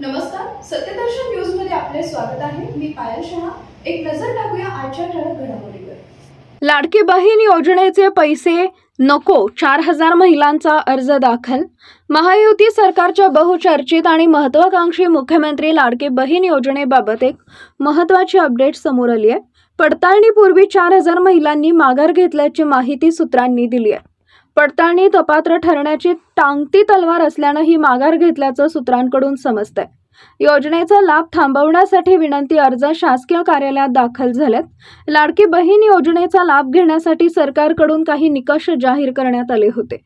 नमस्कार सत्यदर्शन न्यूजमध्ये आपले स्वागत आहे. मी पायल शहा. एक नजर टाकूया आजच्या ठळक घडामोडीवर. लाडकी बहीण योजनेचे पैसे नको चार हजार महिलांचा अर्ज दाखल. महायुती सरकारच्या बहुचर्चित आणि महत्वाकांक्षी मुख्यमंत्री लाडके बहीण योजनेबाबत एक महत्वाची अपडेट समोर आली आहे. पडताळणीपूर्वी चार हजार महिलांनी माघार घेतल्याची माहिती सूत्रांनी दिली आहे. पडताळणीत अपात्र ठरण्याची टांगती तलवार असल्यानं ही माघार घेतल्याचं सूत्रांकडून समजतंय. योजनेचा लाभ थांबवण्यासाठी विनंती अर्ज शासकीय कार्यालयात दाखल झाल्यात लाडकी बहीण योजनेचा लाभ घेण्यासाठी सरकारकडून काही निकष जाहीर करण्यात आले होते.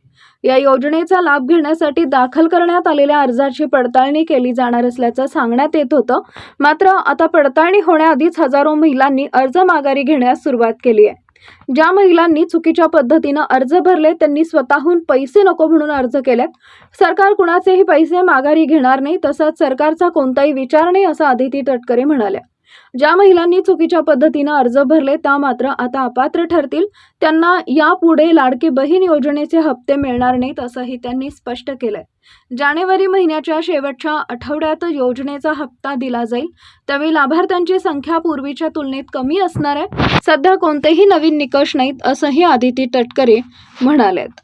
या योजनेचा लाभ घेण्यासाठी दाखल करण्यात आलेल्या अर्जाची पडताळणी केली जाणार असल्याचं सांगण्यात येत होतं. मात्र आता पडताळणी होण्याआधीच हजारो महिलांनी अर्ज माघारी घेण्यास सुरुवात केली आहे. ज्या महिलांनी चुकीच्या पद्धतीनं अर्ज भरले त्यांनी स्वतःहून पैसे नको म्हणून अर्ज केलेत सरकार कुणाचेही पैसे माघारी घेणार नाही तसंच सरकारचा कोणताही विचार नाही असं आदिती तटकरे म्हणाल्या. ज्या महिलांनी चुकीच्या पद्धतीनं अर्ज भरले त्या मात्र आता अपात्र ठरतील. त्यांना यापुढे लाडकी बहीण योजनेचे हप्ते मिळणार नाहीत असंही त्यांनी स्पष्ट केलंय. जानेवारी महिन्याच्या शेवटच्या आठवड्यात योजनेचा हप्ता दिला जाईल. त्यावेळी लाभार्थ्यांची संख्या पूर्वीच्या तुलनेत कमी असणार आहे. सध्या कोणतेही नवीन निकष नाहीत असंही आदिती तटकरे म्हणालेत.